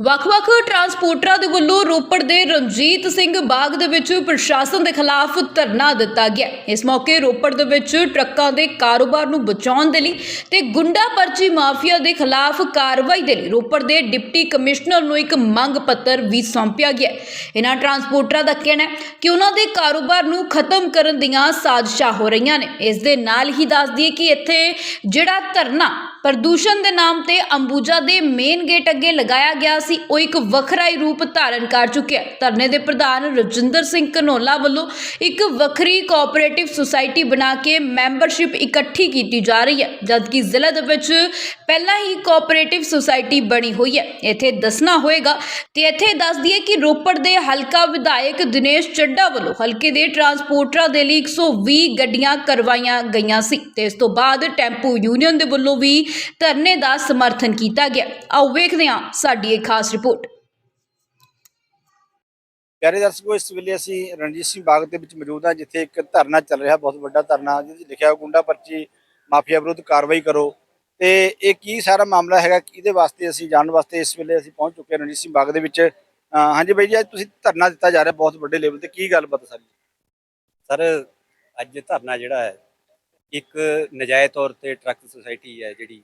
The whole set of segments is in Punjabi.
ਵੱਖ-ਵੱਖ ਟਰਾਂਸਪੋਰਟਰਾਂ ਦੇ ਵੱਲੋਂ ਰੋਪੜ ਦੇ ਰਣਜੀਤ ਸਿੰਘ ਬਾਗ ਦੇ ਵਿੱਚ ਪ੍ਰਸ਼ਾਸਨ ਦੇ ਖਿਲਾਫ ਧਰਨਾ ਦਿੱਤਾ ਗਿਆ। ਇਸ ਮੌਕੇ ਰੋਪੜ ਦੇ ਵਿੱਚ ਟਰੱਕਾਂ ਦੇ ਕਾਰੋਬਾਰ ਨੂੰ ਬਚਾਉਣ ਦੇ ਲਈ ਤੇ ਗੁੰਡਾ ਪਰਚੀ ਮਾਫੀਆ ਦੇ ਖਿਲਾਫ ਕਾਰਵਾਈ ਦੇ ਲਈ ਰੋਪੜ ਦੇ ਡਿਪਟੀ ਕਮਿਸ਼ਨਰ ਨੂੰ ਇੱਕ ਮੰਗ ਪੱਤਰ ਵੀ ਸੌਂਪਿਆ ਗਿਆ। ਇਹਨਾਂ ਟਰਾਂਸਪੋਰਟਰਾਂ ਦਾ ਕਹਿਣਾ ਹੈ ਕਿ ਉਹਨਾਂ ਦੇ ਕਾਰੋਬਾਰ ਨੂੰ ਖਤਮ ਕਰਨ ਦੀਆਂ ਸਾਜ਼ਿਸ਼ਾਂ ਹੋ ਰਹੀਆਂ ਨੇ। ਇਸ ਦੇ ਨਾਲ ਹੀ ਦੱਸ ਦਈਏ ਕਿ ਇੱਥੇ ਜਿਹੜਾ ਧਰਨਾ ਪ੍ਰਦੂਸ਼ਣ ਦੇ ਨਾਮ ਤੇ ਅੰਬੂਜਾ ਦੇ ਮੇਨ ਗੇਟ ਅੱਗੇ ਲਗਾਇਆ ਗਿਆ ਸੀ। ਉਹ ਇੱਕ ਵੱਖਰਾ ਹੀ ਰੂਪ ਧਾਰਨ ਕਰ ਚੁੱਕਿਆ ਧਰਨੇ ਦੇ ਪ੍ਰਧਾਨ ਰਜਿੰਦਰ ਸਿੰਘ ਕਨੋਲਾ ਵੱਲੋਂ ਇੱਕ ਵੱਖਰੀ ਕੋਆਪਰੇਟਿਵ ਸੁਸਾਇਟੀ ਬਣਾ ਕੇ ਮੈਂਬਰਸ਼ਿਪ ਇਕੱਠੀ ਕੀਤੀ ਜਾ ਰਹੀ ਹੈ, ਜਦਕਿ ਜ਼ਿਲ੍ਹੇ ਦੇ ਵਿੱਚ ਪਹਿਲਾਂ ਹੀ ਕੋਆਪਰੇਟਿਵ ਸੁਸਾਇਟੀ ਬਣੀ ਹੋਈ ਹੈ। ਇੱਥੇ ਦੱਸਣਾ ਹੋਏਗਾ ਤੇ ਇੱਥੇ ਦੱਸ ਦਈਏ ਕਿ ਰੋਪੜ ਦੇ ਹਲਕਾ ਵਿਧਾਇਕ ਦਿਨੇਸ਼ ਚੱਡਾ ਵੱਲੋਂ ਹਲਕੇ ਦੇ ਟਰਾਂਸਪੋਰਟਰਾਂ ਦੇ ਲਈ 120 ਗੱਡੀਆਂ ਕਰਵਾਈਆਂ ਗਈਆਂ ਸੀ ਤੇ ਇਸ ਤੋਂ ਬਾਅਦ ਟੈਂਪੂ ਯੂਨੀਅਨ ਦੇ ਵੱਲੋਂ ਵੀ ਧਰਨੇ ਦਾ ਸਮਰਥਨ ਕੀਤਾ ਗਿਆ। ਆਓ ਵੇਖਦੇ ਹਾਂ ਸਾਡੀ ਇਹ ਖਾਸ ਰਿਪੋਰਟ। ਪਿਆਰੇ ਦਰਸ਼ਕੋ ਇਸ ਵੇਲੇ ਅਸੀਂ ਰਣਜੀਤ ਸਿੰਘ ਬਾਗ ਦੇ ਵਿੱਚ ਮੌਜੂਦ ਹਾਂ ਜਿੱਥੇ ਇੱਕ ਧਰਨਾ ਚੱਲ ਰਿਹਾ ਬਹੁਤ ਵੱਡਾ ਧਰਨਾ ਜਿਹਦੇ ਲਿਖਿਆ ਹੋਇਆ ਗੁੰਡਾ ਪਰਚੀ ਮਾਫੀਆ ਵਿਰੁੱਧ ਕਾਰਵਾਈ ਕਰੋ। ਤੇ ਇਹ ਕੀ ਸਾਰਾ ਮਾਮਲਾ ਹੈਗਾ ਕਿਹਦੇ ਵਾਸਤੇ ਅਸੀਂ ਜਾਣਨ ਵਾਸਤੇ ਇਸ ਵੇਲੇ ਅਸੀਂ ਪਹੁੰਚ ਚੁੱਕੇ ਹਾਂ ਰਣਜੀਤ ਸਿੰਘ ਬਾਗ ਦੇ ਵਿੱਚ। ਹਾਂਜੀ ਬਾਈ ਜੀ ਅੱਜ ਤੁਸੀਂ ਧਰਨਾ ਦਿੱਤਾ ਜਾ ਰਿਹਾ ਬਹੁਤ ਵੱਡੇ ਲੈਵਲ ਤੇ ਕੀ ਗੱਲਬਾਤ ਸਾਰੀ? ਸਰ ਅੱਜ ਧਰਨਾ ਜਿਹੜਾ ਹੈ ਇੱਕ ਨਜਾਇਜ਼ ਤੌਰ ਤੇ ਟਰੱਕ ਸੁਸਾਇਟੀ ਹੈ ਜਿਹੜੀ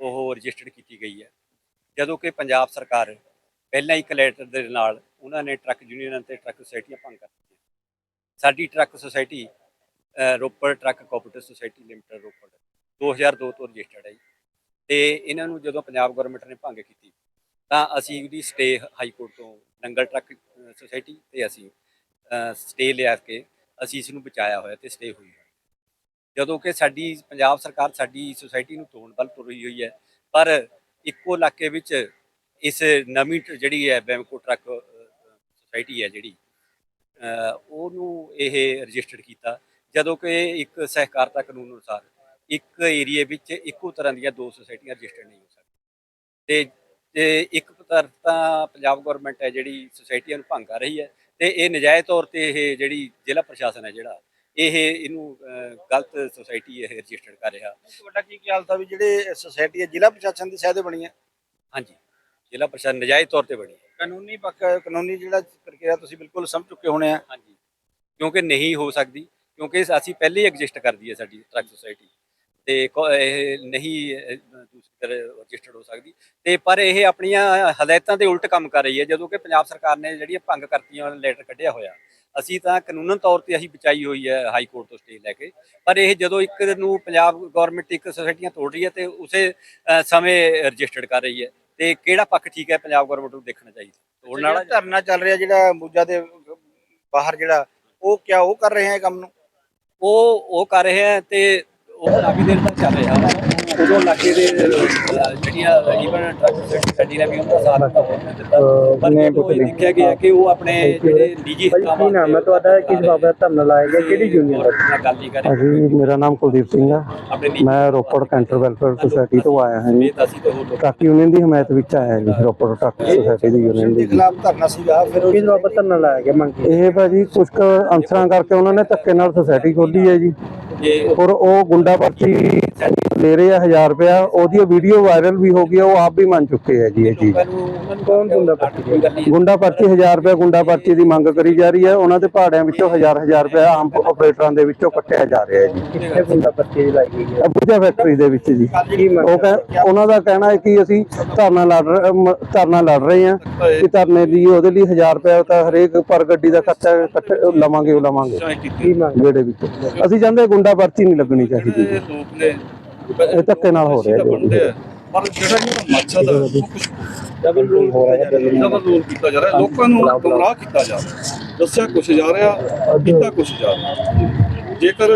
ਉਹ ਰਜਿਸਟਰਡ ਕੀਤੀ ਗਈ ਹੈ। ਜਦੋਂ ਕਿ ਪੰਜਾਬ ਸਰਕਾਰ ਪਹਿਲਾਂ ਹੀ ਕਲੈਟਰ ਦੇ ਨਾਲ ਉਹਨਾਂ ਨੇ ਟਰੱਕ ਯੂਨੀਅਨ ਅਤੇ ਟਰੱਕ ਸੁਸਾਇਟੀਆਂ ਭੰਗ ਕਰ ਦਿੱਤੀਆਂ। ਸਾਡੀ truck society Ropar truck cooperative society limited Ropar 2002 ਤੋਂ ਰਜਿਸਟਰਡ ਹੈ ਜੀ। ਤੇ ਇਹਨਾਂ ਨੂੰ ਜਦੋਂ ਪੰਜਾਬ ਗਵਰਨਮੈਂਟ ਨੇ ਭੰਗ ਕੀਤੀ, ਤਾਂ ਅਸੀਂ ਉਹਦੀ ਸਟੇ ਹਾਈ ਕੋਰਟ ਤੋਂ ਨੰਗਲ ਟਰੱਕ ਸੁਸਾਇਟੀ ਤੇ ਅਸੀਂ ਸਟੇ ਲਿਆ ਕੇ ਅਸੀਂ ਇਸ ਨੂੰ ਬਚਾਇਆ ਹੋਇਆ ਤੇ ਸਟੇ ਹੋਈ ਹੈ ਜਦੋਂ ਕਿ ਸਾਡੀ ਪੰਜਾਬ ਸਰਕਾਰ ਸਾਡੀ ਸੁਸਾਇਟੀ ਨੂੰ ਤੋੜਨ ਵੱਲ ਤੁਰ ਰਹੀ ਹੋਈ ਹੈ, ਪਰ ਇੱਕੋ ਇਲਾਕੇ ਵਿੱਚ ਇਸ ਨਵੀਂ ਟ- ਜਿਹੜੀ ਹੈ ਬੈਮਕੋ ਟਰੱਕ ਸੁਸਾਇਟੀ ਹੈ ਜਿਹੜੀ ਉਹਨੂੰ ਇਹ ਰਜਿਸਟਰਡ ਕੀਤਾ। ਜਦੋਂ ਕਿ ਇੱਕ ਸਹਿਕਾਰਤਾ ਕਾਨੂੰਨ ਅਨੁਸਾਰ ਇੱਕ ਏਰੀਏ ਵਿੱਚ ਇੱਕੋ ਤਰ੍ਹਾਂ ਦੀਆਂ ਦੋ ਸੁਸਾਇਟੀਆਂ ਰਜਿਸਟਰਡ ਨਹੀਂ ਹੋ ਸਕਦੀਆਂ। ਤੇ ਇੱਕ ਤਰਫ ਤਾਂ ਪੰਜਾਬ ਗਵਰਨਮੈਂਟ ਹੈ ਜਿਹੜੀ ਸੁਸਾਇਟੀਆਂ ਨੂੰ ਭੰਗ ਕਰ ਰਹੀ ਹੈ, ਤੇ ਇਹ ਨਜਾਇਜ਼ ਤੌਰ ਤੇ ਇਹ ਜਿਹੜੀ ਜ਼ਿਲ੍ਹਾ ਪ੍ਰਸ਼ਾਸਨ ਹੈ ਜਿਹੜਾ ਇਹ ਇਹਨੂੰ ਗਲਤ ਸੁਸਾਇਟੀ ਇਹ ਰਜਿਸਟਰਡ ਕਰ ਰਿਹਾ। ਤੁਹਾਡਾ ਕੀ ਖਿਆਲ ਤਾਂ ਵੀ ਜਿਹੜੇ ਸੁਸਾਇਟੀ ਹੈ ਜ਼ਿਲ੍ਹਾ ਪ੍ਰਸ਼ਾਸਨ ਦੀ ਸਹਾਇਤਾ ਬਣੀ ਹੈ? ਹਾਂਜੀ ਜ਼ਿਲ੍ਹਾ ਪ੍ਰਸ਼ਾਸਨ ਨਜਾਇਜ਼ ਤੌਰ ਤੇ ਬਣੀ ਹੈ। ਕਾਨੂੰਨੀ ਪੱਖ ਕਾਨੂੰਨੀ ਜਿਹੜਾ ਪ੍ਰਕਿਰਿਆ ਤੁਸੀਂ ਬਿਲਕੁਲ ਸਮਝ ਚੁੱਕੇ ਹੋਣੇ ਆ। ਹਾਂਜੀ ਕਿਉਂਕਿ ਨਹੀਂ ਹੋ ਸਕਦੀ ਕਿਉਂਕਿ ਅਸੀਂ ਪਹਿਲੇ ਹੀ ਐਗਜ਼ਿਸਟ ਕਰਦੀ ਹੈ ਸਾਡੀ ਟਰੱਕ ਸੁਸਾਇਟੀ ਤੇ ਇਹ ਨਹੀਂ ਦੂਸਰੀ ਤਰ੍ਹਾਂ ਰਜਿਸਟਰਡ ਹੋ ਸਕਦੀ। ਤੇ ਪਰ ਇਹ ਆਪਣੀਆਂ ਹਦਾਇਤਾਂ ਦੇ ਉਲਟ ਕੰਮ ਕਰ ਰਹੀ ਹੈ ਜਦੋਂ ਕਿ ਪੰਜਾਬ ਸਰਕਾਰ ਨੇ ਜਿਹੜੀਆਂ ਭੰਗ ਕਰਤੀਆਂ ਲੈਟਰ ਕੱਢਿਆ ਹੋਇਆ। ਅਸੀਂ ਤਾਂ ਕਾਨੂੰਨਨ ਤੌਰ ਤੇ ਅਸੀਂ ਬਚਾਈ ਹੋਈ ਹੈ ਹਾਈ ਕੋਰਟ ਤੋਂ ਸਟੇ ਲੈ ਕੇ। ਪਰ ਇਹ ਜਦੋਂ ਇੱਕ ਨੂੰ ਪੰਜਾਬ ਗਵਰਨਮੈਂਟ ਇੱਕ ਸੁਸਾਇਟੀਆਂ ਤੋੜ ਰਹੀ ਹੈ ਤੇ ਉਸੇ ਸਮੇਂ ਰਜਿਸਟਰਡ ਕਰ ਰਹੀ ਹੈ। ਤੇ ਕਿਹੜਾ ਪੱਖ ਠੀਕ ਹੈ ਪੰਜਾਬ ਗਵਰਨਮੈਂਟ ਨੂੰ ਦੇਖਣਾ ਚਾਹੀਦਾ? ਤੋੜਨ ਵਾਲਾ ਧਰਨਾ ਚੱਲ ਰਿਹਾ ਜਿਹੜਾ ਮੂਜਾ ਦੇ ਬਾਹਰ ਜਿਹੜਾ ਉਹ ਕਿਆ ਉਹ ਕਰ ਰਹੇ ਹੈ ਕੰਮ ਨੂੰ? ਉਹ ਉਹ ਕਰ ਰਹੇ ਆ ਤੇ ਉਹ ਕਾਫੀ ਦੇਰ ਤੱਕ ਚੱਲ ਰਿਹਾ ਉਦੋਂ ਇਲਾਕੇ ਦੇ ਜਿਹੜੀਆਂ ਈਵਨ ਟਰੱਕ ਸਾਡੀ ਨੇ ਵੀ ਉਹਦਾ ਸਾਥ ਦਿੱਤਾ ਨੇ ਪਰ ਇਹ ਦੇਖਿਆ ਗਿਆ ਕਿ ਉਹ ਆਪਣੇ ਜਿਹੜੇ ਨਿੱਜੀ ਹਿੱਤਾਂ ਨਾਮ ਹੈ ਤੁਹਾਡਾ? ਕਿਸ ਬਾਬਤ ਧਰਨਾ ਲਾਇਆ ਗਿਆ? ਕਿਹੜੀ ਯੂਨੀਅਨ ਦਾ? ਨਾਲ ਗੱਲ ਨਹੀਂ ਕਰ। ਅਸੀਂ ਮੇਰਾ ਨਾਮ ਕੁਲਦੀਪ ਸਿੰਘ ਨਿੱਜੀ ਮੈਂ ਰੋਪੜ ਕੈਂਟਰ ਵੈਲਫੇਅਰ ਸੁਸਾਇਟੀ ਤੋਂ ਆਇਆ ਹਾਂ ਜੀ। ਟਰੱਕ ਯੂਨੀਅਨ ਦੀ ਹਮਾਇਤ ਵਿੱਚ ਆਇਆ ਜੀ ਰੋਪੜ ਟਰੱਕ ਸੁਸਾਇਟੀ ਦੀ ਯੂਨੀਅਨ ਦੇ। ਖਿਲਾਫ ਧਰਨਾ ਸੀਗਾ ਫਿਰ ਉਹ ਕਿਸ ਬਾਬਤ ਧਰਨਾ ਲਾਇਆ ਗਿਆ ਮੰਗ ਇਹ ਭਾਜੀ ਕੁਝ ਕੁ ਅਨਸਰਾਂ ਕਰਕੇ ਉਹਨਾਂ ਨੇ ਧੱਕੇ ਨਾਲ ਸੁਸਾਇਟੀ ਖੋਲੀ ਹੈ ਜੀ। ਇਹ ਔਰ ਉਹ ਗੁੰਡਾ ਪਰਚੀ ਲੈ ਰਹੇ ਆ 1000 ਰੁਪਇਆ ਉਹਦੀ ਵੀਡੀਓ ਵਾਇਰਲ ਵੀ ਹੋ ਗਈ ਉਹ ਆਪ ਵੀ ਮੰਨ ਚੁੱਕੇ ਹੈ ਜੀ ਇਹ ਚੀਜ਼। ਕੌਣ ਗੁੰਡਾ ਪਰਚੀ 1000 ਰੁਪਏ ਗੁੰਡਾ ਪਰਚੀ ਦੀ ਮੰਗ ਕਰੀ ਜਾ ਰਹੀ ਹੈ ਉਹਨਾਂ ਦੇ ਭਾੜਿਆਂ ਵਿੱਚੋਂ 1000 1000 ਰੁਪਏ ਆਮ ਆਪਰੇਟਰਾਂ ਦੇ ਵਿੱਚੋਂ ਕੱਟਿਆ ਜਾ ਰਿਹਾ ਹੈ ਜੀ। ਕਿੱਥੇ ਗੁੰਡਾ ਪਰਚੀ ਲਾਈ ਗਈ ਹੈ ਅਬੂਜਾ ਫੈਕਟਰੀ ਦੇ ਵਿੱਚ ਜੀ। ਉਹ ਕਹਿ- ਉਹਨਾਂ ਦਾ ਕਹਿਣਾ ਹੈ ਕਿ ਅਸੀਂ ਧਰਨਾ ਲੜ ਧਰਨਾ ਲੜ ਰਹੇ ਹਾਂ ਕਿ ਧਰਨੇ ਲਈ ਉਹਦੇ ਲਈ 1000 ਰੁਪਏ ਤਾਂ ਹਰੇਕ ਪਰ ਗੱਡੀ ਦਾ ਖਰਚਾ ਇਕੱਠੇ ਲਵਾਂਗੇ ਉਹ ਲਵਾਂਗੇ। ਕੀ ਮੰਗ ਜਿਹੜੇ ਵਿੱਚ। ਅਸੀਂ ਚਾਹੁੰਦੇ ਗੁੰਡਾ ਪਰਚੀ ਨਹੀਂ ਲੱਗਣੀ ਚਾਹੀਦੀ ਜੀ। ਲੋਕ ਨੇ? ਇਹ ਧੱਕੇ ਨਾਲ ਹੋ ਰਿਹਾ ਜੀ। ਪਰ ਜਿਹੜਾ ਇਹ ਮਕਸਦ ਆ ਉਹ ਕੁਛ ਡਬਲ ਰੂਲ ਜਾ ਰਿਹਾ ਡਬਲ ਰੋਲ ਕੀਤਾ ਜਾ ਰਿਹਾ। ਲੋਕਾਂ ਨੂੰ ਗੁੰਮਰਾਹ ਕੀਤਾ ਜਾ ਰਿਹਾ। ਦੱਸਿਆ ਕੁਛ ਜਾ ਰਿਹਾ ਕੀਤਾ ਕੁਛ ਜਾ ਰਿਹਾ। ਜੇਕਰ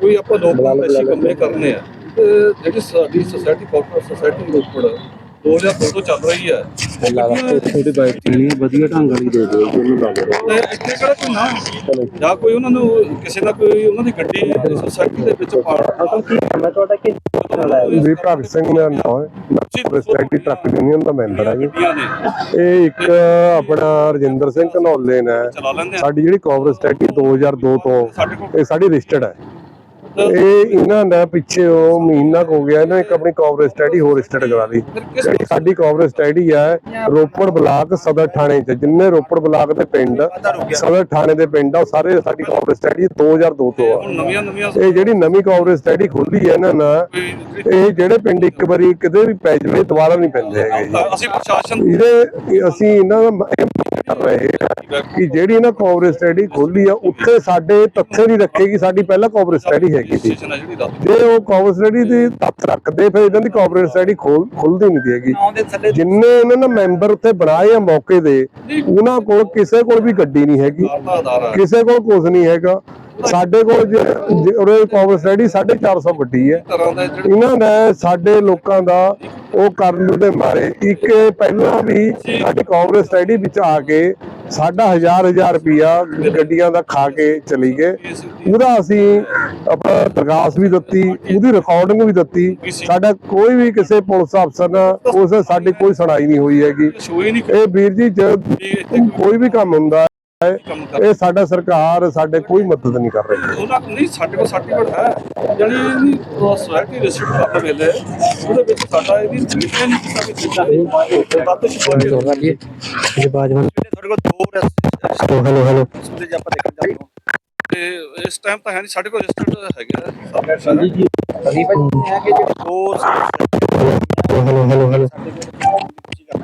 ਕੋਈ ਆਪਾਂ ਲੋਕ ਐਸੀ ਕੰਮੇ ਕਰਨੇ ਆ ਜਿਹੜੀ ਸਾਡੀ ਸੋਸਾਇਟੀ ਕਾਰਪੋਰੇਟ ਸੋਸਾਇਟੀ ਰੋਪੜ 2002 ਤੋਂ ਚੱਲ ਰਹੀ ਹੈ ਥੋੜੀ ਬਾਈਕ ਨਹੀਂ ਵਧੀਆ ਢੰਗ ਵਾਲੀ ਦੇ ਦਿਓ ਜਿਹਨੂੰ ਲੱਗ ਰਿਹਾ ਤੇ ਇੱਥੇ ਕਿਹੜਾ ਕੋਈ ਨਾ ਜਾਂ ਕੋਈ ਉਹਨਾਂ ਨੂੰ ਕਿਸੇ ਨਾ ਕੋਈ ਉਹਨਾਂ ਦੀ ਗੱਡੀ ਸੋਸਾਇਟੀ ਦੇ ਵਿੱਚ ਪਾੜ ਕੀ ਨਾਮ ਹੈ ਤੁਹਾਡਾ? ਕਿਸ ਧਰਨਾ ਲਾਇਆ ਗਿਆ? ਵੀ ਭਗਤ ਸਿੰਘ ਮੇਰਾ ਨਾਮ ਹੈ। ਮੈਂ ਪ੍ਰੈਸਟੈਂਟੀ ਟਰੱਕ ਯੂਨੀਅਨ ਦਾ ਮੈਂਬਰ ਹਾਂ ਜੀ। ਗੱਡੀਆਂ ਨੇ ਇਹ ਇੱਕ ਆਪਣਾ ਰਜਿੰਦਰ ਸਿੰਘ ਘਨੌਲੇ ਨੇ। ਚਲਾ ਲੈਂਦੇ ਆ। ਸਾਡੀ ਜਿਹੜੀ ਕੋਵਰ ਸਟੈਟੀ 2002 ਤੋਂ ਇਹ ਸਾਡੀ ਰਜਿਸਟਰਡ ਹੈ। ਇਹ ਇਹਨਾਂ ਦਾ ਪਿੱਛੇ ਉਹ ਮਹੀਨਾ ਹੋ ਗਿਆ ਇਹਨਾਂ ਇੱਕ ਆਪਣੀ ਕਾਂਗਰਸ ਸਟੱਡੀ ਹੋਰ ਸਟਾਰਟ ਕਰਾ ਲਈ। ਜਿਹੜੀ ਸਾਡੀ ਕਾਂਗਰਸ ਸਟੱਡੀ ਹੈ ਰੋਪੜ ਬਲਾਕ ਸਦਰ ਥਾਣੇ ਚ ਜਿੰਨੇ ਰੋਪੜ ਬਲਾਕ ਦੇ ਪਿੰਡ ਸਦਰ ਥਾਣੇ ਦੇ ਪਿੰਡ ਆ ਸਾਰੇ ਸਾਡੀ ਕਾਂਗਰਸ ਸਟੱਡੀ 2002 ਤੋਂ ਆ। ਇਹ ਜਿਹੜੀ ਨਵੀਂ ਕਾਂਗਰਸ ਸਟੱਡੀ ਖੋਲੀ ਹੈ ਇਹਨਾਂ ਨਾਲ ਇਹ ਜਿਹੜੇ ਪਿੰਡ ਇੱਕ ਵਾਰੀ ਕਿਤੇ ਵੀ ਪੈ ਜਾਵੇ ਦੁਬਾਰਾ ਨਹੀਂ ਪੈਂਦੇ ਹੈਗੇ। ਅਸੀਂ ਪ੍ਰਸ਼ਾਸਨ ਇਹਦੇ ਅਸੀਂ ਇਹਨਾਂ ਦਾ ਰਹੇ ਹਾਂ ਕਿ ਜਿਹੜੀ ਇਹਨਾਂ ਕਾਂਗਰਸ ਸਟੱਡੀ ਖੋਲੀ ਆ ਉੱਥੇ ਸਾਡੇ ਤੱਥੇ ਨਹੀਂ ਰੱਖੇਗੀ ਸਾਡੀ ਪਹਿਲਾਂ ਕਾਂਗਰਸ ਸਟੱਡੀ ਹੈਗੀ ਸੀ। ਜੇ ਉਹ ਕਾਂਗਰਸ ਸਟੱਡੀ ਦੀ ਤੱਥ ਰੱਖਦੇ ਫਿਰ ਇਹਨਾਂ ਦੀ ਕਾਂਗਰਸ ਸਟੱਡੀ ਖੋਲ ਖੁੱਲਦੀ ਨਹੀਂ ਥੱਲੇ ਜਿੰਨੇ ਉਹਨਾਂ ਨੇ ਮੈਂਬਰ ਉੱਥੇ ਬਣਾਏ ਆ ਮੌਕੇ ਦੇ ਉਹਨਾਂ ਕੋਲ ਕਿਸੇ ਕੋਲ ਵੀ ਗੱਡੀ ਨਹੀਂ ਹੈਗੀ। ਕਿਸੇ ਕੋਲ ਕੁਝ ਨਹੀਂ ਹੈਗਾ। ਸਾਡੇ ਕੋਲ ਜੇ- ਉਹਦੇ ਕਾਂਗਰਸ ਸਟੱਡੀ 450 ਗੱਡੀ ਹੈ। ਇਹਨਾਂ ਨੇ ਸਾਡੇ ਲੋਕਾਂ ਦਾ ਉਹ ਕਰਨ ਦੇ ਮਾਰੇ। ਇੱਕ ਪਹਿਲਾਂ ਵੀ ਸਾਡੀ ਕਾਂਗਰਸ ਸਟੱਡੀ ਵਿੱਚ ਆ ਕੇ ਸਾਡਾ ਹਜ਼ਾਰ ਹਜ਼ਾਰ ਰੁਪਿਆ ਗੱਡੀਆਂ ਦਾ ਖਾ ਕੇ ਚਲੀ ਗਏ। ਉਹਦਾ ਅਸੀਂ ਆਪਣਾ ਪ੍ਰਕਾਸ਼ ਵੀ ਦਿੱਤੀ ਉਹਦੀ ਰਿਕਾਰਡਿੰਗ ਵੀ ਦਿੱਤੀ। ਸਾਡਾ ਕੋਈ ਵੀ ਕਿਸੇ ਪੁਲਿਸ ਅਫਸਰ ਨਾਲ ਉਸ ਸਾਡੀ ਕੋਈ ਸੁਣਾਈ ਨਹੀਂ ਹੋਈ ਹੈਗੀ। ਇਹ ਵੀਰ ਜੀ ਜਦ ਕੋਈ ਵੀ ਕੰਮ ਹੁੰਦਾ ਇਹ ਸਾਡਾ ਸਰਕਾਰ ਸਾਡੇ ਕੋਈ ਮਦਦ ਨਹੀਂ ਕਰ ਰਹੀ। ਉਹਨਾਂ ਕੋਲ ਨਹੀਂ ਸਾਡੇ ਕੋਲ ਸਰਟੀਫਿਕੇਟ ਹੈ। ਜਾਨੀ ਇਹਦੀ ਸੋਸਾਇਟੀ ਰਜਿਸਟਰਡ ਕਰ ਮਿਲੇ। ਉਹਦੇ ਵਿੱਚ ਸਾਡਾ ਇਹਦੀ ਰਿਲੀਜ਼ਨ ਨਹੀਂ ਕੀਤਾ ਕਿ ਕਿੱਦਾਂ ਤੱਤ ਸ਼ੁਰੂ ਤੁਹਾਡੇ ਕੋਲ ਦੋ ਰਸਤੇ ਹੈਲੋ ਹੈਲੋ। ਰਸਤੇ ਜੇ ਆਪਾਂ ਦੇਖਣ ਜਾਂਦੇ ਹਾਂ ਤੇ ਇਸ ਟਾਈਮ ਤਾਂ ਹੈ ਨਹੀਂ ਸਾਡੇ ਕੋਲ ਰਜਿਸਟਰਡ ਹੈਗੇ ਆ। ਜੀ ਜੀ। ਅਸੀਂ ਭਾਈ ਹੈ ਕਿ ਦੋ ਹੈਲੋ ਹੈਲੋ ਹੈਲੋ।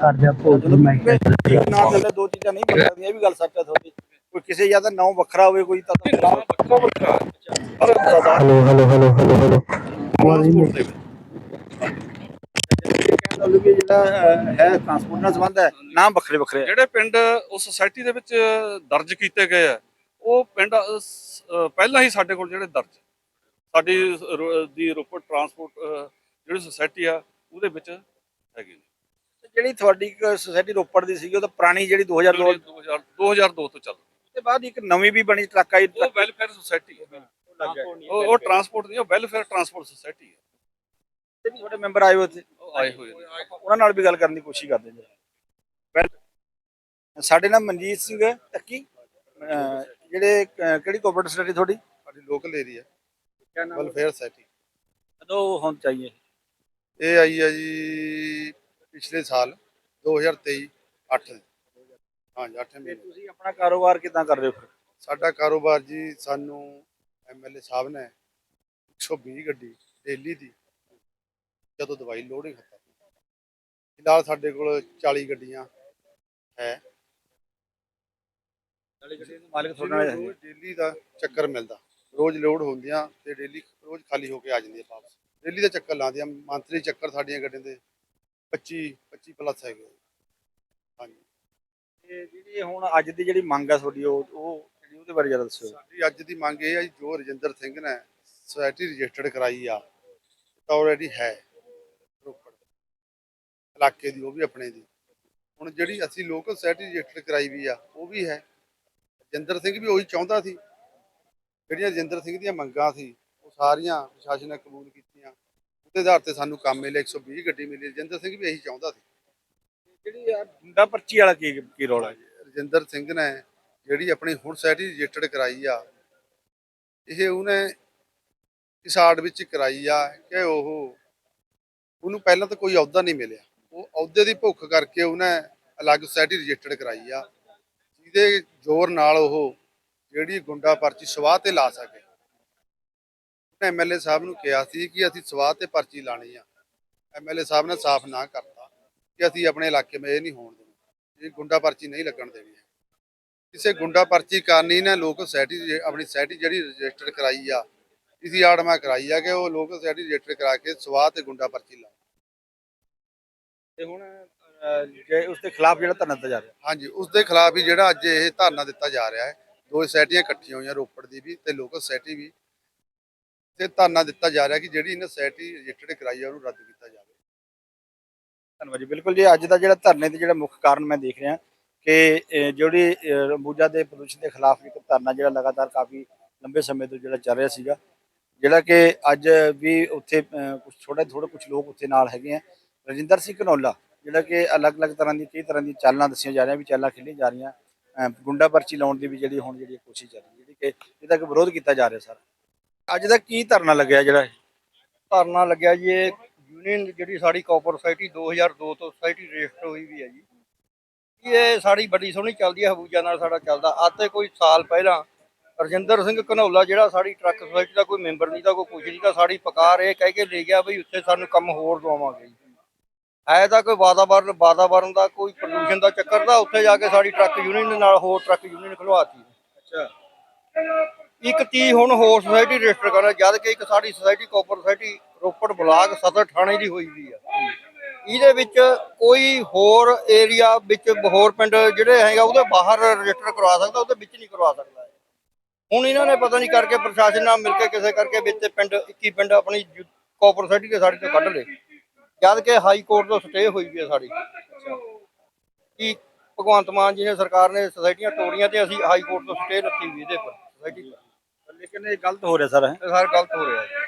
ਕਰ ਜਾ। ਭੋਜ ਮੈਂ ਨਾ ਥੱਲੇ ਦੋ ਚੀਜ਼ਾਂ ਨਹੀਂ ਬਣ ਸਕਦੀਆਂ ਇਹ ਵੀ ਗੱਲ ਸੱਚ ਹੈ ਤੁਹਾਡੀ। ਕੋਈ ਕਿਸੇ ਜਾਂ ਤਾਂ ਨਾਮ ਵੱਖਰਾ ਹੋਵੇ ਕੋਈ ਤਾਂ ਵੱਖਰਾ ਵੱਖਰਾ ਪਰ ਦਾਦਾ hello hello hello hello hello ਦੇ ਦਾ ਜਿਹੜਾ ਹੈ ਟਰਾਂਸਪੋਰਟ ਨਾਲ ਸੰਬੰਧ ਹੈ ਨਾਮ ਵੱਖਰੇ ਵੱਖਰੇ ਜਿਹੜੇ ਪਿੰਡ ਉਸ ਸੁਸਾਇਟੀ ਦੇ ਵਿੱਚ ਦਰਜ ਕੀਤੇ ਗਏ ਆ ਉਹ ਪਿੰਡ ਪਹਿਲਾਂ ਹੀ ਸਾਡੇ ਕੋਲ ਜਿਹੜੇ ਦਰਜ ਸਾਡੀ ਦੀ ਰੋਪੜ ਟਰਾਂਸਪੋਰਟ ਜਿਹੜੀ ਸੁਸਾਇਟੀ ਆ ਉਹਦੇ ਵਿੱਚ ਹੈਗੇ ਨੇ। ਜਿਹੜੀ ਤੁਹਾਡੀ ਸੁਸਾਇਟੀ ਰੋਪੜ ਦੀ ਸੀਗੀ ਉਹ ਤਾਂ ਪੁਰਾਣੀ ਜਿਹੜੀ 2002 2000 2002 ਤੋਂ ਚੱਲ ਦੇ ਬਾਅਦ ਇੱਕ ਨਵੀਂ ਵੀ ਬਣੀ ਟਰੱਕ ਆਈ ਉਹ ਵੈਲਫੇਅਰ ਸੁਸਾਇਟੀ ਹੈ। ਉਹ ਉਹ ਟਰਾਂਸਪੋਰਟ ਨਹੀਂ ਉਹ ਵੈਲਫੇਅਰ ਟਰਾਂਸਪੋਰਟ ਸੁਸਾਇਟੀ ਹੈ। ਤੇ ਵੀ ਤੁਹਾਡੇ ਮੈਂਬਰ ਆਏ ਹੋਏ ਸੀ ਉਹ ਆਏ ਹੋਏ ਉਹਨਾਂ ਨਾਲ ਵੀ ਗੱਲ ਕਰਨ ਦੀ ਕੋਸ਼ਿਸ਼ ਕਰਦੇ ਜੀ ਸਾਡੇ ਨਾਲ ਮਨਜੀਤ ਸਿੰਘ ਟੱਕੀ ਜਿਹੜੇ ਕਿਹੜੀ ਕੋਆਪਰੇਟਿਵ ਸੋਸਾਇਟੀ ਤੁਹਾਡੀ? ਸਾਡੀ ਲੋਕਲ ਏਰੀਆ ਵੈਲਫੇਅਰ ਸੋਸਾਇਟੀ ਕਦੋਂ ਹੁਣ ਚਾਹੀਏ? ਇਹ ਆਈ ਹੈ ਜੀ ਪਿਛਲੇ ਸਾਲ 2023 8 ਹਾਂਜੀ 8 ਤੇ ਮਹੀਨੇ। ਤੁਸੀਂ ਆਪਣਾ ਕਾਰੋਬਾਰ ਕਿਦਾਂ ਕਰ ਰਹੇ ਹੋ ਫਿਰ? ਸਾਡਾ ਕਾਰੋਬਾਰ ਜੀ ਸਾਨੂੰ ਐਮਐਲਏ ਸਾਹਿਬ ਨੇ 120 ਗੱਡੀ ਡੇਲੀ ਦੀ ਜਦੋਂ ਦਵਾਈ ਲੋਡਿੰਗ ਖਤਮ ਫਿਲਹਾਲ ਸਾਡੇ ਕੋਲ 40 ਗੱਡੀਆਂ ਹੈ। ਮਾਲਕ ਤੁਹਾਡੇ ਨਾਲ। ਰੋਜ਼ ਡੇਲੀ ਦਾ ਚੱਕਰ ਮਿਲਦਾ। ਰੋਜ਼ ਲੋਡ ਹੁੰਦੀਆਂ ਤੇ ਡੇਲੀ ਰੋਜ਼ ਖਾਲੀ ਹੋ ਕੇ ਆ ਜਾਂਦੀਆਂ ਵਾਪਸ। ਡੇਲੀ ਦਾ ਚੱਕਰ ਲਾਉਂਦੀਆਂ। ਮੰਥਲੀ ਚੱਕਰ ਸਾਡੀਆਂ ਗੱਡੀਆਂ ਦੇ 25 25 ਪਲੱਸ ਹੈਗੇ ਹਾਂਜੀ। ਤੇ ਜਿਹੜੀ ਹੁਣ ਅੱਜ ਦੀ ਜਿਹੜੀ ਮੰਗ ਆ ਤੁਹਾਡੀ ਉਹ ਉਹ ਜਿਹੜੀ ਉਹਦੇ ਬਾਰੇ ਜਰਾ ਦੱਸੋ ਸਾਡੀ ਅੱਜ ਦੀ ਮੰਗ ਇਹ ਹੈ ਜੀ ਜੋ ਰਜਿੰਦਰ ਸਿੰਘ ਨੇ ਸੁਸਾਇਟੀ ਰਜਿਸਟਰਡ ਕਰਾਈ ਆ ਤਾਂ ਆਲਰੇਡੀ ਹੈ। ਰੋਪੜ ਇਲਾਕੇ ਦੀ ਉਹ ਵੀ ਆਪਣੇ ਦੀ। ਹੁਣ ਜਿਹੜੀ ਅਸੀਂ ਲੋਕਲ ਸੁਸਾਇਟੀ ਰਜਿਸਟਰਡ ਕਰਾਈ ਵੀ ਆ ਉਹ ਵੀ ਹੈ। ਰਜਿੰਦਰ ਸਿੰਘ ਵੀ ਉਹੀ ਚਾਹੁੰਦਾ ਸੀ। ਜਿਹੜੀਆਂ ਰਜਿੰਦਰ ਸਿੰਘ ਦੀਆਂ ਮੰਗਾਂ ਸੀ ਉਹ ਸਾਰੀਆਂ ਪ੍ਰਸ਼ਾਸਨ ਨੇ ਕਬੂਲ ਕੀਤੀਆਂ। ਉਹਦੇ ਆਧਾਰ ਤੇ ਸਾਨੂੰ ਕੰਮ ਮਿਲੇ 120 ਗੱਡੀ ਮਿਲੀ। ਰਜਿੰਦਰ ਸਿੰਘ ਵੀ ਇਹੀ ਚਾਹੁੰਦਾ ਸੀ। ਜਿਹੜੀ ਆ ਗੁੰਡਾ ਪਰਚੀ ਵਾਲਾ ਕੀ ਕੀ ਰੋਲ ਹੈ? ਰਜਿੰਦਰ ਸਿੰਘ ਨੇ ਜਿਹੜੀ ਆਪਣੀ ਹੁਣ ਸੋਸਾਇਟੀ ਰਜਿਸਟਰਡ ਕਰਾਈ ਆ ਇਹ ਉਹਨੇ ਇਸ ਵਿੱਚ ਕਰਾਈ ਆ ਕਿ ਉਹ ਉਹਨੂੰ ਪਹਿਲਾਂ ਤਾਂ ਕੋਈ ਅਹੁਦਾ ਨਹੀਂ ਮਿਲਿਆ। ਉਹ ਅਹੁਦੇ ਦੀ ਭੁੱਖ ਕਰਕੇ ਉਹਨੇ ਅਲੱਗ ਸੋਸਾਇਟੀ ਰਜਿਸਟਰਡ ਕਰਾਈ ਆ ਜਿਹਦੇ ਜ਼ੋਰ ਨਾਲ ਉਹ ਜਿਹੜੀ ਗੁੰਡਾ ਪਰਚੀ ਸਵਾਹ ਤੇ ਲਾ ਸਕੇ। ਐਮਐਲਏ ਸਾਹਿਬ ਨੂੰ ਕਿਹਾ ਸੀ ਕਿ ਅਸੀਂ ਸਵਾਹ ਤੇ ਪਰਚੀ ਲਾਣੀ ਆ। ਐਮਐਲਏ ਸਾਹਿਬ ਨੇ ਸਾਫ਼ ਨਾ ਕਰਤਾ ਕਿ ਅਸੀਂ ਆਪਣੇ ਇਲਾਕੇ 'ਚ ਇਹ ਨਹੀਂ ਹੋਣ ਦੇਣਾ। ਇਹ ਗੁੰਡਾ ਪਰਚੀ ਨਹੀਂ ਲੱਗਣ ਦੇਣੀ ਕਿਸੇ ਗੁੰਡਾ ਪਰਚੀ ਕਾਰਨ ਨਾ ਲੋਕ ਸੋਸਾਇਟੀ ਆਪਣੀ ਸੋਸਾਇਟੀ ਜਿਹੜੀ ਰਜਿਸਟਰ ਕਰਾਈ ਆ ਇਸੀ ਆੜਮਾ ਕਰਾਈ ਆ ਕਿ ਉਹ ਲੋਕ ਸੋਸਾਇਟੀ ਰਜਿਸਟਰ ਕਰਾ ਕੇ ਸਵਾਹ ਤੇ ਗੁੰਡਾ ਪਰਚੀ ਲਾ ਤੇ ਹੁਣ ਜੇ ਉਸ ਦੇ ਖਿਲਾਫ ਜਿਹੜਾ ਧਰਨਾ ਦਿੱਤਾ ਜਾ ਰਿਹਾ। ਹਾਂਜੀ ਉਸ ਦੇ ਖਿਲਾਫ ਹੀ ਜਿਹੜਾ ਅੱਜ ਇਹ ਧਰਨਾ ਦਿੱਤਾ ਜਾ ਰਿਹਾ ਹੈ ਦੋ ਸੋਸਾਇਟੀਆਂ ਇਕੱਠੀਆਂ ਹੋਈਆਂ ਰੋਪੜ ਦੀ ਵੀ ਤੇ ਲੋਕਲ ਸੋਸਾਇਟੀ ਵੀ। ਤੇ ਧਰਨਾ ਦਿੱਤਾ ਜਾ ਰਿਹਾ ਕਿ ਜਿਹੜੀ ਇਹਨਾਂ ਸੋਸਾਇਟੀ ਰਜਿਸਟਰਡ ਕਰਾਈ ਆ ਉਹਨੂੰ ਰੱਦ ਕੀਤਾ ਜਾਵੇ। ਧੰਨਵਾਦ ਜੀ। ਬਿਲਕੁਲ ਜੀ ਅੱਜ ਦਾ ਜਿਹੜਾ ਧਰਨੇ ਦੇ ਜਿਹੜਾ ਮੁੱਖ ਕਾਰਨ ਮੈਂ ਦੇਖ ਰਿਹਾ ਕਿ ਜਿਹੜੀ ਅੰਬੂਜਾ ਦੇ ਪ੍ਰਦੂਸ਼ਣ ਦੇ ਖਿਲਾਫ ਇੱਕ ਧਰਨਾ ਜਿਹੜਾ ਲਗਾਤਾਰ ਕਾਫੀ ਲੰਬੇ ਸਮੇਂ ਤੋਂ ਜਿਹੜਾ ਚੱਲ ਰਿਹਾ ਸੀਗਾ ਜਿਹੜਾ ਕਿ ਅੱਜ ਵੀ ਉੱਥੇ ਕੁਝ ਛੋਟੇ ਥੋੜੇ ਕੁਝ ਲੋਕ ਉੱਥੇ ਨਾਲ ਹੈਗੇ ਆ। ਰਜਿੰਦਰ ਸਿੰਘ ਘਨੌਲਾ ਜਿਹੜਾ ਕਿ ਅਲੱਗ-ਅਲੱਗ ਤਰ੍ਹਾਂ ਦੀ ਕਈ ਤਰ੍ਹਾਂ ਦੀ ਚਾਲਾਂ ਦੱਸੀਆਂ ਜਾ ਰਹੀਆਂ ਵੀ ਚਾਲਾਂ ਖੇਡੀਆਂ ਜਾ ਰਹੀਆਂ ਅਹ, ਗੁੰਡਾ ਪਰਚੀ ਲਾਉਣ ਦੀ ਵੀ ਜਿਹੜੀ ਹੁਣ ਜਿਹੜੀ ਕੋਸ਼ਿਸ਼ ਚੱਲ ਰਹੀ ਹੈ ਜਿਹੜੀ ਕਿ ਇਹਦਾ ਕਿ ਵਿਰੋਧ ਕੀਤਾ ਜਾ ਰਿਹਾ ਸਰ। ਅੱਜ ਦਾ ਕੀ ਧਰਨਾ ਲੱਗਿਆ ਜਿਹੜਾ ਇਹ? ਧਰਨਾ ਲੱਗਿਆ ਜੀ ਇਹ ਯੂਨੀਅਨ ਜਿਹੜੀ ਸਾਡੀ ਕਾਪਰ ਸੁਸਾਇਟੀ 2002 ਤੋਂ ਸੁਸਾਇਟੀ ਰਜਿਸਟਰ ਹੋਈ ਵੀ ਹੈ ਜੀ। ਇਹ ਸਾਡੀ ਬੜੀ ਸੋਹਣੀ ਚੱਲਦੀ ਹੈ ਹਬੂਜਾ ਨਾਲ ਸਾਡਾ ਚੱਲਦਾ। ਅੱਜ ਤੇ ਕੋਈ ਸਾਲ ਪਹਿਲਾਂ ਰਜਿੰਦਰ ਸਿੰਘ ਘਨੌਲਾ ਜਿਹੜਾ ਸਾਡੀ ਟਰੱਕ ਸੁਸਾਇਟੀ ਦਾ ਕੋਈ ਮੈਂਬਰ ਨਹੀਂ ਦਾ ਕੋਈ ਕੁਝ ਨਹੀਂ ਦਾ ਸਾਡੀ ਪਕਾਰ ਇਹ ਕਹਿ ਕੇ ਲੈ ਗਿਆ ਵੀ ਉੱਥੇ ਸਾਨੂੰ ਕੰਮ ਹੋਰ ਦਵਾਵਾਂਗੇ। ਹੈ ਤਾਂ ਕੋਈ ਵਾਤਾਵਰਨ ਵਾਤਾਵਰਨ ਦਾ ਕੋਈ ਪ੍ਰਦੂਸ਼ਣ ਦਾ ਚੱਕਰ ਦਾ ਉੱਥੇ ਜਾ ਕੇ ਸਾਡੀ ਟਰੱਕ ਯੂਨੀਅਨ ਦੇ ਨਾਲ ਹੋਰ ਟਰੱਕ ਯੂਨੀਅਨ ਖਲਵਾਤੀ। ਅੱਛਾ। ਇੱਕ ਤੀ ਹੁਣ ਹੋਰ ਸੁਸਾਇਟੀ ਰਜਿਸਟਰ ਕਰਨਾ, ਜਦ ਕਿ ਇੱਕ ਸਾਡੀ ਸੁਸਾਇਟੀ ਕਾਪਰ ਸੁਸਾਇਟੀ ਰੋਪੜ ਬਲਾਕ ਸਦਰ ਥਾਣੇ ਦੀ ਹੋਈ ਵੀ ਆ। ਇਹਦੇ ਵਿੱਚ ਕੋਈ ਹੋਰ ਏਰੀਆ ਵਿੱਚ ਹੋਰ ਪਿੰਡ ਜਿਹੜੇ ਹੈਗਾ ਉਹਦੇ ਬਾਹਰ ਰਜਿਸਟਰ ਕਰਵਾ ਸਕਦਾ, ਉਹਦੇ ਵਿੱਚ ਨਹੀਂ ਕਰਵਾ ਸਕਦਾ। ਹੁਣ ਇਹਨਾਂ ਨੇ ਪਤਾ ਨਹੀਂ ਕਰਕੇ ਪ੍ਰਸ਼ਾਸਨ ਨਾਲ ਮਿਲ ਕੇ ਕਿਸੇ ਕਰਕੇ ਵਿੱਚ ਪਿੰਡ 21 ਪਿੰਡ ਆਪਣੀ ਕਾਪਰ ਸੁਸਾਇਟੀ ਦੇ ਸਾਡੇ ਤੋਂ ਕੱਢ ਲਏ। ਜਦ ਕਿ ਹਾਈ ਕੋਰਟ ਤੋਂ ਸਟੇ ਹੋਈ ਵੀ ਹੈ ਸਾਡੀ। ਕੀ ਭਗਵੰਤ ਮਾਨ ਜੀ ਨੇ ਸਰਕਾਰ ਨੇ ਸੁਸਾਇਟੀਆਂ ਤੋੜੀਆਂ ਤੇ ਅਸੀਂ ਹਾਈ ਕੋਰਟ ਤੋਂ ਸਟੇ ਲੱਤੀ ਵੀ ਇਹਦੇ ਪਰ ਸੁਸਾਇਟੀ ਪਰ ਲੇਕਿਨ ਇਹ ਗਲਤ ਹੋ ਰਿਹਾ ਸਰ ਇਹ ਗਲਤ ਹੋ ਰਿਹਾ ਹੈ।